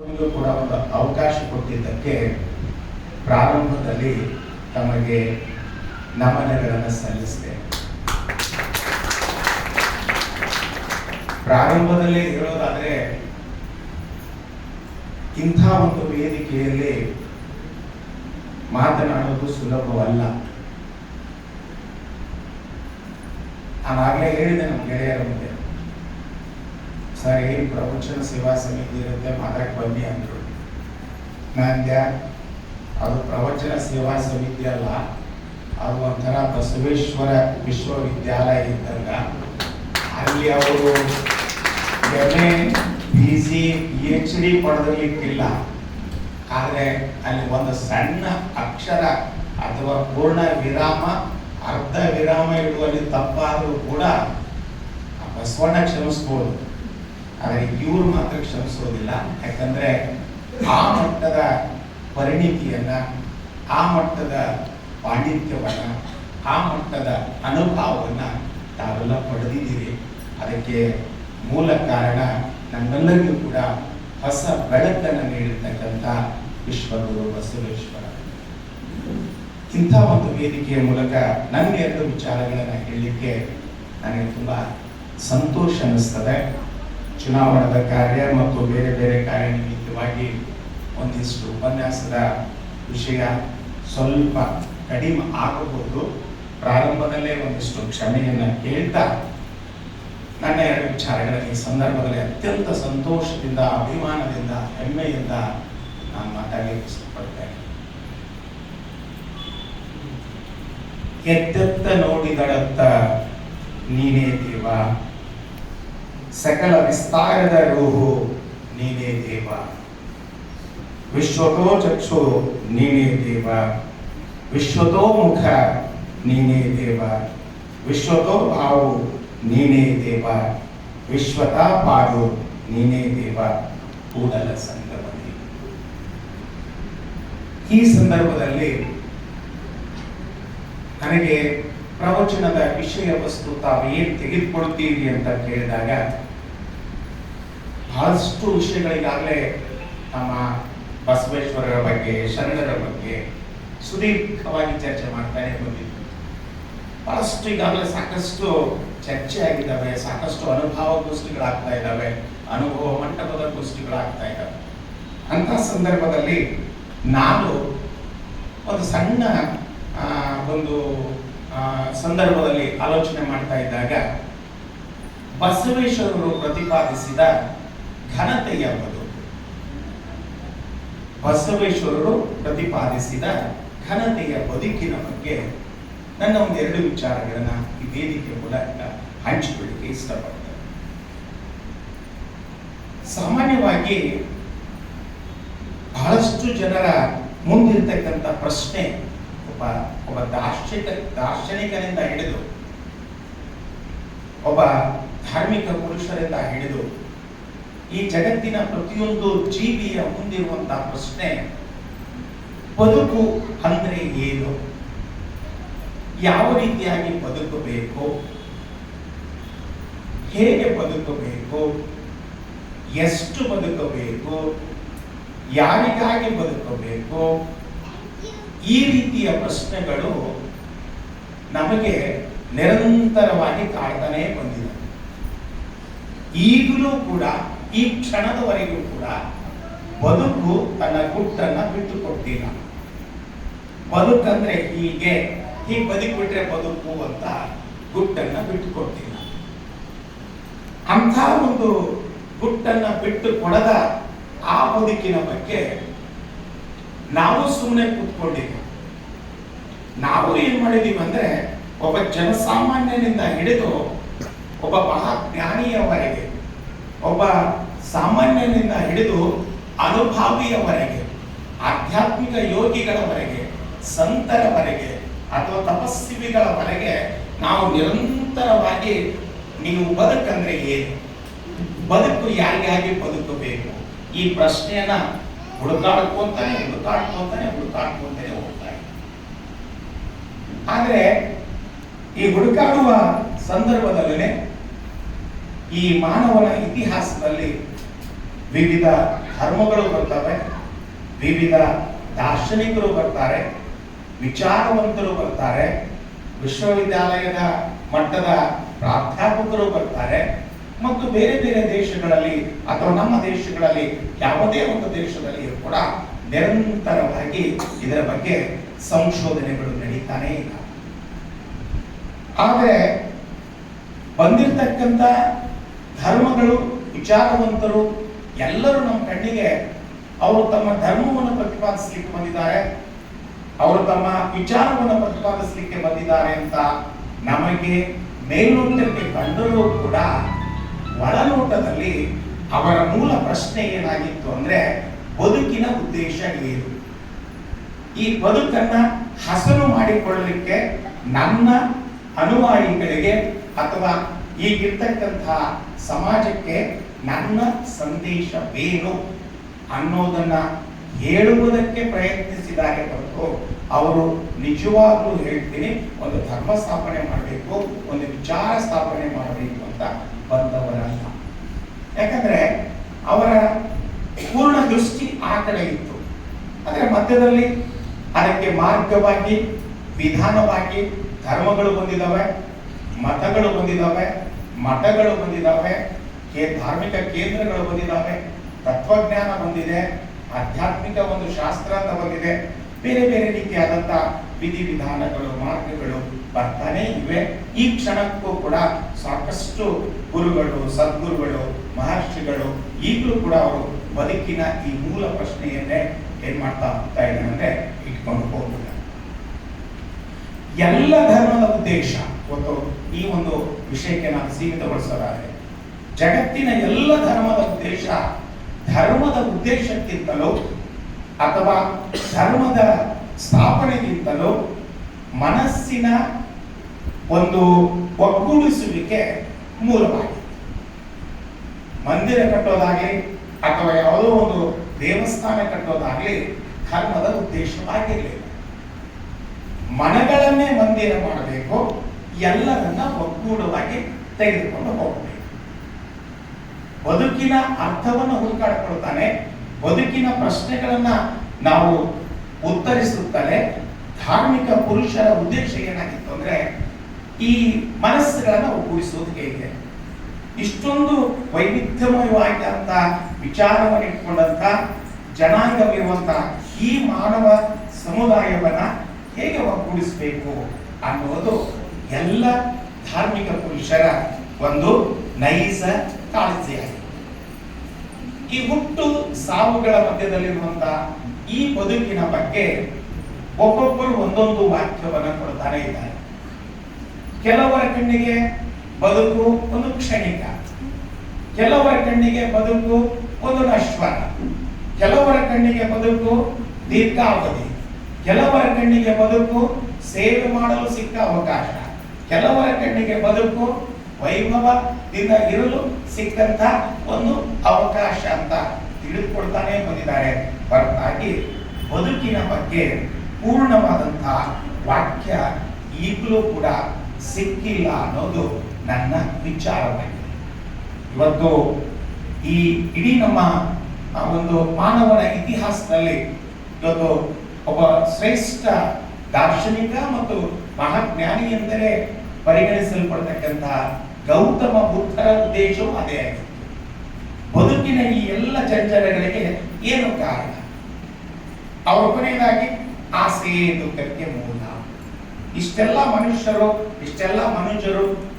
ಕೂಡ ಒಂದು ಅವಕಾಶ ಕೊಟ್ಟಿದ್ದಕ್ಕೆ ಪ್ರಾರಂಭದಲ್ಲಿ ತಮಗೆ ನಮನಗಳನ್ನು ಸಲ್ಲಿಸ್ತೇನೆ. ಪ್ರಾರಂಭದಲ್ಲಿ ಹೇಳೋದಾದ್ರೆ, ಇಂಥ ಒಂದು ವೇದಿಕೆಯಲ್ಲಿ ಮಾತನಾಡೋದು ಸುಲಭವಲ್ಲ. ನಾನಾಗಲೇ ಹೇಳಿದೆ ನಮ್ಮ ಗೆಳೆಯರ ಮುಂದೆ. ಸರ್ ಪ್ರವಚನ ಸೇವಾ ಸಮಿತಿ ಇರುತ್ತೆ ಮಾತಾಡಕ್ಕೆ ಬನ್ನಿ ಅಂದರು. ನಂದ್ಯ ಅದು ಪ್ರವಚನ ಸೇವಾ ಸಮಿತಿ ಅಲ್ಲ, ಅದು ಒಂಥರ ಬಸವೇಶ್ವರ ವಿಶ್ವವಿದ್ಯಾಲಯ ಇದ್ದಂಗ. ಅಲ್ಲಿ ಅವರು M A P C H D ಪಡೆದಿರ್ಲಿಕ್ಕಿಲ್ಲ. ಆದರೆ ಅಲ್ಲಿ ಒಂದು ಸಣ್ಣ ಅಕ್ಷರ ಅಥವಾ ಪೂರ್ಣ ವಿರಾಮ, ಅರ್ಧ ವಿರಾಮ ಇಡುವಲ್ಲಿ ತಪ್ಪಾದರೂ ಕೂಡ ಬಸವಣ್ಣ ಕ್ಷಮಿಸ್ಬೋದು. ಆದರೆ ಇವರು ಮಾತ್ರ ಕ್ಷಮಿಸೋದಿಲ್ಲ. ಯಾಕಂದ್ರೆ ಆ ಮಟ್ಟದ ಪರಿಣಿತಿಯನ್ನು, ಆ ಮಟ್ಟದ ಪಾಂಡಿತ್ಯವನ್ನ, ಆ ಮಟ್ಟದ ಅನುಭವವನ್ನ ತಾವೆಲ್ಲ ಪಡೆದಿದ್ದೀರಿ. ಅದಕ್ಕೆ ಮೂಲ ಕಾರಣ ನಮ್ಮೆಲ್ಲರಿಗೂ ಕೂಡ ಹೊಸ ಬೆಳಕನ್ನು ನೀಡಿರ್ತಕ್ಕಂಥ ವಿಶ್ವಗುರು ಬಸವೇಶ್ವರ. ಇಂಥ ಒಂದು ವೇದಿಕೆಯ ಮೂಲಕ ನನ್ನ ಎರಡು ವಿಚಾರಗಳನ್ನು ಹೇಳಲಿಕ್ಕೆ ನನಗೆ ತುಂಬ ಸಂತೋಷ ಅನ್ನಿಸ್ತದೆ. ಚುನಾವಣದ ಕಾರ್ಯ ಮತ್ತು ಬೇರೆ ಬೇರೆ ಕಾರ್ಯ ನಿಮಿತ್ತವಾಗಿ ಒಂದಿಷ್ಟು ಉಪನ್ಯಾಸದ ವಿಷಯ ಸ್ವಲ್ಪ ಕಡಿಮೆ ಆಗಬಹುದು. ಪ್ರಾರಂಭದಲ್ಲೇ ಒಂದಿಷ್ಟು ಕ್ಷಮೆಯನ್ನ ಕೇಳ್ತಾ ನನ್ನ ಎರಡು ವಿಚಾರಗಳಲ್ಲಿ ಈ ಸಂದರ್ಭದಲ್ಲಿ ಅತ್ಯಂತ ಸಂತೋಷದಿಂದ, ಅಭಿಮಾನದಿಂದ, ಹೆಮ್ಮೆಯಿಂದ ನಾನು ಮಾತಾಡಲಿಕ್ಕೆ ಇಷ್ಟಪಡ್ತೇನೆ ಎತ್ತೆತ್ತ ನೋಡಿದಡತ್ತ ನೀನೇ ದೇವ ಸಕಲ ವಿಸ್ತಾರದ ರೂಹು ನೀನೇ ದೇವ. ವಿಶ್ವತೋ ಚಕ್ಷು ನೀನೇ ದೇವ. ವಿಶ್ವತೋ ಮುಖ ನೀನೇ ದೇವ. ವಿಶ್ವತೋ ಭಾವು ನೀನೇ ದೇವ. ವಿಶ್ವತಾ ಪಾಡು ನೀನೇ ದೇವ. ಕೂಡಲ ಸಂಗಮದಿ ಈ ಸಂದರ್ಭದಲ್ಲಿ ನನಗೆ ಪ್ರವಚನದ ವಿಷಯ ವಸ್ತು ತಾವು ಏನು ತೆಗೆದುಕೊಳ್ತೀರಿ ಅಂತ ಕೇಳಿದಾಗ ಬಹಳಷ್ಟು ವಿಷಯಗಳಿಗಾಗಲೇ ನಮ್ಮ ಬಸವೇಶ್ವರರ ಬಗ್ಗೆ, ಶರಣರ ಬಗ್ಗೆ ಸುದೀರ್ಘವಾಗಿ ಚರ್ಚೆ ಮಾಡ್ತಾನೆ ಬಂದಿದ್ದು ಬಹಳಷ್ಟು ಈಗಾಗಲೇ ಸಾಕಷ್ಟು ಚರ್ಚೆ ಆಗಿದ್ದಾವೆ, ಸಾಕಷ್ಟು ಅನುಭವ ಗೋಷ್ಠಿಗಳಾಗ್ತಾ ಇದ್ದಾವೆ, ಅನುಭವ ಮಂಟಪದ ಗೋಷ್ಠಿಗಳಾಗ್ತಾ ಇದ್ದಾವೆ. ಅಂತ ಸಂದರ್ಭದಲ್ಲಿ ನಾನು ಒಂದು ಸಣ್ಣ ಒಂದು ಸಂದರ್ಭದಲ್ಲಿ ಆಲೋಚನೆ ಮಾಡ್ತಾ ಇದ್ದಾಗ ಬಸವೇಶ್ವರರು ಪ್ರತಿಪಾದಿಸಿದ ಘನತೆಯ ಬದುಕು ಬಸವೇಶ್ವರರು ಪ್ರತಿಪಾದಿಸಿದ ಘನತೆಯ ಬದುಕಿನ ಬಗ್ಗೆ ನನ್ನ ಒಂದು ಎರಡು ವಿಚಾರಗಳನ್ನ ಈ ವೇದಿಕೆ ಮೂಲಕ ಹಂಚಿಕೊಳ್ಳಿಕ್ಕೆ ಇಷ್ಟಪಡ್ತೇನೆ. ಸಾಮಾನ್ಯವಾಗಿ ಬಹಳಷ್ಟು ಜನರ ಮುಂದಿರ್ತಕ್ಕಂಥ ಪ್ರಶ್ನೆ ಒಬ್ಬ ಒಬ್ಬ ದಾರ್ಶನಿಕ ದಾರ್ಶನಿಕನಿಂದ ಹಿಡಿದು, ಒಬ್ಬ ಧಾರ್ಮಿಕ ಪುರುಷರಿಂದ ಹಿಡಿದು ಈ ಜಗತ್ತಿನ ಪ್ರತಿಯೊಂದು ಜೀವಿಯ ಮುಂದಿರುವಂತಹ ಪ್ರಶ್ನೆ, ಬದುಕು ಅಂದ್ರೆ ಏನು? ಯಾವ ರೀತಿಯಾಗಿ ಬದುಕಬೇಕು? ಹೇಗೆ ಬದುಕಬೇಕು? ಎಷ್ಟು ಬದುಕಬೇಕು? ಯಾರಿಗಾಗಿ ಬದುಕಬೇಕು? ಈ ರೀತಿಯ ಪ್ರಶ್ನೆಗಳು ನಮಗೆ ನಿರಂತರವಾಗಿ ಕಾಡ್ತಾನೆ ಬಂದಿದೆ. ಈಗಲೂ ಕೂಡ ಈ ಕ್ಷಣದವರೆಗೂ ಕೂಡ ಬದುಕು ತನ್ನ ಗುಟ್ಟನ್ನ ಬಿಟ್ಟು ಕೊಡ್ತೀನ. ಬದುಕಂದ್ರೆ ಹೀಗೆ ಹೀಗೆ ಬದುಕಿಬಿಟ್ರೆ ಬದುಕು ಅಂತ ಗುಟ್ಟನ್ನ ಬಿಟ್ಟು ಕೊಡ್ತೀನ. ಒಂದು ಗುಟ್ಟನ್ನ ಬಿಟ್ಟು ಕೊಡದ ಆ ಬದುಕಿನ ಬಗ್ಗೆ ನಾವು ಸುಮ್ಮನೆ ಕೂತ್ಕೊಂಡಿದ್ದ ನಾವು ಏನ್ ಮಾಡಿದೀವಿ ಅಂದ್ರೆ ಒಬ್ಬ ಜನಸಾಮಾನ್ಯನಿಂದ ಹಿಡಿದು ಒಬ್ಬ ಮಹಾಜ್ಞಾನಿಯವರೆಗೆ, ಒಬ್ಬ ಸಾಮಾನ್ಯನಿಂದ ಹಿಡಿದು ಅನುಭಾವಿಯವರೆಗೆ, ಆಧ್ಯಾತ್ಮಿಕ ಯೋಗಿಗಳವರೆಗೆ, ಸಂತರವರೆಗೆ ಅಥವಾ ತಪಸ್ವಿಗಳವರೆಗೆ ನಾವು ನಿರಂತರವಾಗಿ ನೀವು ಬದುಕಂದ್ರೆ ಏನು? ಬದುಕು ಯಾರಿಗಾಗಿ ಬದುಕಬೇಕು? ಈ ಪ್ರಶ್ನೆಯನ್ನ ಹುಡುಕಾಡ್ಕೊಂತಾನೆ ಹುಡುಕಾಡ್ಕೊಂತಾನೆ ಹುಡುಕಾಡ್ಕೊಂತಾನೆ ಹೋಗ್ತಾ ಇದೆ. ಆದ್ರೆ ಈ ಹುಡುಕಾಡುವ ಸಂದರ್ಭದಲ್ಲೇ ಈ ಮಾನವನ ಇತಿಹಾಸದಲ್ಲಿ ವಿವಿಧ ಧರ್ಮಗಳು ಬರ್ತವೆ, ವಿವಿಧ ದಾರ್ಶನಿಕರು ಬರ್ತಾರೆ, ವಿಚಾರವಂತರು ಬರ್ತಾರೆ, ವಿಶ್ವವಿದ್ಯಾಲಯದ ಮಟ್ಟದ ಪ್ರಾಧ್ಯಾಪಕರು ಬರ್ತಾರೆ, ಮತ್ತು ಬೇರೆ ಬೇರೆ ದೇಶಗಳಲ್ಲಿ ಅಥವಾ ನಮ್ಮ ದೇಶಗಳಲ್ಲಿ ಯಾವುದೇ ಒಂದು ದೇಶದಲ್ಲಿ ಕೂಡ ನಿರಂತರವಾಗಿ ಇದರ ಬಗ್ಗೆ ಸಂಶೋಧನೆಗಳು ನಡೀತಾನೇ ಇಲ್ಲ. ಆದರೆ ಬಂದಿರತಕ್ಕಂಥ ಧರ್ಮಗಳು, ವಿಚಾರವಂತರು ಎಲ್ಲರೂ ನಮ್ಮ ಕಣ್ಣಿಗೆ ಅವರು ತಮ್ಮ ಧರ್ಮವನ್ನು ಪ್ರತಿಪಾದಿಸಲಿಕ್ಕೆ ಬಂದಿದ್ದಾರೆ. ಅವರು ತಮ್ಮ ವಿಚಾರವನ್ನು ಪ್ರತಿಪಾದಿಸಲಿಕ್ಕೆ ಬಂದಿದ್ದಾರೆ ಅಂತ ನಮಗೆ ಮೇಲ್ನೋಟಕ್ಕೆ ಬಂದರೂ ಕೂಡ ಒಳನೋಟದಲ್ಲಿ ಅವರ ಮೂಲ ಪ್ರಶ್ನೆ ಏನಾಗಿತ್ತು ಅಂದ್ರೆ ಬದುಕಿನ ಉದ್ದೇಶ ಏನು? ಈ ಬದುಕನ್ನ ಹಸನು ಮಾಡಿಕೊಳ್ಳಲಿಕ್ಕೆ ನನ್ನ ಅನುಯಾಯಿಗಳಿಗೆ ಅಥವಾ ಈಗಿರ್ತಕ್ಕಂತಹ ಸಮಾಜಕ್ಕೆ ನನ್ನ ಸಂದೇಶವೇನು ಅನ್ನೋದನ್ನ ಹೇಳುವುದಕ್ಕೆ ಪ್ರಯತ್ನಿಸಿದ್ದಾರೆ ಹೊರತು ಅವರು ನಿಜವಾಗ್ಲೂ ಹೇಳ್ತೀನಿ, ಒಂದು ಧರ್ಮ ಸ್ಥಾಪನೆ ಮಾಡಬೇಕು, ಒಂದು ವಿಚಾರ ಸ್ಥಾಪನೆ ಮಾಡಬೇಕು ಅಂತ ಬಂದವರಲ್ಲ. ಯಾಕಂದ್ರೆ ಅವರ ಪೂರ್ಣ ದೃಷ್ಟಿ ಆ ಕಡೆ ಇತ್ತು. ಆದರೆ ಮಧ್ಯದಲ್ಲಿ ಅದಕ್ಕೆ ಮಾರ್ಗವಾಗಿ, ವಿಧಾನವಾಗಿ ಧರ್ಮಗಳು ಬಂದಿದ್ದಾವೆ ಮತಗಳು ಬಂದಿದ್ದಾವೆ ಮಠಗಳು ಬಂದಿದ್ದಾವೆ ಧಾರ್ಮಿಕ ಕೇಂದ್ರಗಳು ಬಂದಿದ್ದಾವೆ ತತ್ವಜ್ಞಾನ ಬಂದಿದೆ, ಆಧ್ಯಾತ್ಮಿಕ ಒಂದು ಶಾಸ್ತ್ರ ಅಂತ ಬಂದಿದೆ, ಬೇರೆ ಬೇರೆ ರೀತಿಯಾದಂಥ ವಿಧಿವಿಧಾನಗಳು, ಮಾರ್ಗಗಳು ಬರ್ತಾನೆ ಇವೆ. ಈ ಕ್ಷಣಕ್ಕೂ ಕೂಡ ಸಾಕಷ್ಟು ಗುರುಗಳು, ಸದ್ಗುರುಗಳು, ಮಹರ್ಷಿಗಳು ಈಗಲೂ ಕೂಡ ಅವರು ಬದುಕಿನ ಈ ಮೂಲ ಪ್ರಶ್ನೆಯನ್ನೇ ಏನ್ ಮಾಡ್ತಾ ಹೋಗ್ತಾ ಇದ್ದಾರೆ ಅಂದ್ರೆ ಇಟ್ಕೊಂಡು ಹೋಗ್ತಾರೆ ಎಲ್ಲ ಧರ್ಮದ ಉದ್ದೇಶ ಒಂದು ಈ ಒಂದು ವಿಷಯಕ್ಕೆ ನಾನು ಸೀಮಿತಗೊಳಿಸೋದಾದ್ರೆ ಜಗತ್ತಿನ ಎಲ್ಲ ಧರ್ಮದ ಉದ್ದೇಶ, ಧರ್ಮದ ಉದ್ದೇಶಕ್ಕಿಂತಲೂ ಅಥವಾ ಧರ್ಮದ ಸ್ಥಾಪನೆಗಿಂತಲೂ ಮನಸ್ಸಿನ ಒಂದು ಒಗ್ಗೂಡಿಸುವಿಕೆ ಮೂಲವಾಗಿದೆ. ಮಂದಿರ ಕಟ್ಟೋದಾಗಲಿ ಅಥವಾ ಯಾವುದೋ ಒಂದು ದೇವಸ್ಥಾನ ಕಟ್ಟೋದಾಗಲಿ ಧರ್ಮದ ಉದ್ದೇಶವಾಗಿರಲಿಲ್ಲ. ಮನಗಳನ್ನೇ ಮಂದಿರ ಮಾಡಬೇಕು, ಎಲ್ಲರನ್ನ ಒಗ್ಗೂಡವಾಗಿ ತೆಗೆದುಕೊಂಡು ಹೋಗಬೇಕು. ಬದುಕಿನ ಅರ್ಥವನ್ನು ಹುಡುಕಾಡಿಕೊಳ್ತಾನೆ. ಬದುಕಿನ ಪ್ರಶ್ನೆಗಳನ್ನ ನಾವು ಉತ್ತರಿಸುತ್ತಲೇ ಧಾರ್ಮಿಕ ಪುರುಷರ ಉದ್ದೇಶ ಏನಾಗಿತ್ತು ಅಂದ್ರೆ ಈ ಮನಸ್ಸುಗಳನ್ನ ಒಗ್ಗೂಡಿಸುವುದು ಹೇಗೆ ಇಷ್ಟೊಂದು ವೈವಿಧ್ಯಮಯವಾದಂತ ವಿಚಾರವನ್ನು ಇಟ್ಕೊಂಡಂತ ಜನಾಂಗವಿರುವಂತ ಈ ಮಾನವ ಸಮುದಾಯವನ್ನ ಹೇಗೆ ಒಗ್ಗೂಡಿಸಬೇಕು ಅನ್ನುವುದು ಎಲ್ಲ ಧಾರ್ಮಿಕ ಪುರುಷರ ಒಂದು ನೈಸ ಕಾಳಜಿಯಾಗಿದೆ. ಈ ಹುಟ್ಟು ಸಾವುಗಳ ಮಧ್ಯದಲ್ಲಿರುವಂತ ಈ ಬದುಕಿನ ಬಗ್ಗೆ ಒಬ್ಬೊಬ್ಬರು ಒಂದೊಂದು ವಾಕ್ಯವನ್ನು ಕೊಡ್ತಾನೆ ಇದ್ದಾರೆ. ಕೆಲವರ ಕಣ್ಣಿಗೆ ಬದುಕು ಒಂದು ಕ್ಷಣಿಕ. ಕೆಲವರ ಕಣ್ಣಿಗೆ ಬದುಕು ಒಂದು ನಶ್ವರ. ಕೆಲವರ ಕಣ್ಣಿಗೆ ಬದುಕು ದೀರ್ಘಾವಧಿ. ಕೆಲವರ ಕಣ್ಣಿಗೆ ಬದುಕು ಸೇವೆ ಮಾಡಲು ಸಿಕ್ಕ ಅವಕಾಶ. ಕೆಲವರ ಕಣ್ಣಿಗೆ ಬದುಕು ವೈಭವದಿಂದ ಇರಲು ಸಿಕ್ಕಂತ ಒಂದು ಅವಕಾಶ ಅಂತ ತಿಳಿದುಕೊಳ್ತಾನೆ ಬಂದಿದ್ದಾರೆ. ಹೊರತಾಗಿ ಬದುಕಿನ ಬಗ್ಗೆ ಪೂರ್ಣವಾದಂತಹ ವಾಕ್ಯ ಈಗಲೂ ಕೂಡ ಸಿಕ್ಕಿಲ್ಲ ಅನ್ನೋದು ನನ್ನ ವಿಚಾರವಾಗಿದೆ. ಇವತ್ತು ಈ ಇಡೀ ನಮ್ಮ ಒಂದು ಮಾನವನ ಇತಿಹಾಸದಲ್ಲಿ ಇವತ್ತು ಒಬ್ಬ ಶ್ರೇಷ್ಠ ದಾರ್ಶನಿಕ ಮತ್ತು ಮಹಾಜ್ಞಾನಿ ಎಂದರೆ ಪರಿಗಣಿಸಲ್ಪಡ್ತಕ್ಕಂಥ ಗೌತಮ ಬುದ್ಧರ ಉದ್ದೇಶವು ಅದೇ ಆಗಿತ್ತು. ಬದುಕಿನ ಈ ಎಲ್ಲ ಚಂಚಲಗಳಿಗೆ ಏನು ಕಾರಣ? ಅವರ ಕೊನೆಯದಾಗಿ, ಆಸೆ ದುಃಖಕ್ಕೆ ಮೂಲ. ಇಷ್ಟೆಲ್ಲ ಮನುಷ್ಯರು ಇಷ್ಟೆಲ್ಲ ಮನುಷ್ಯರು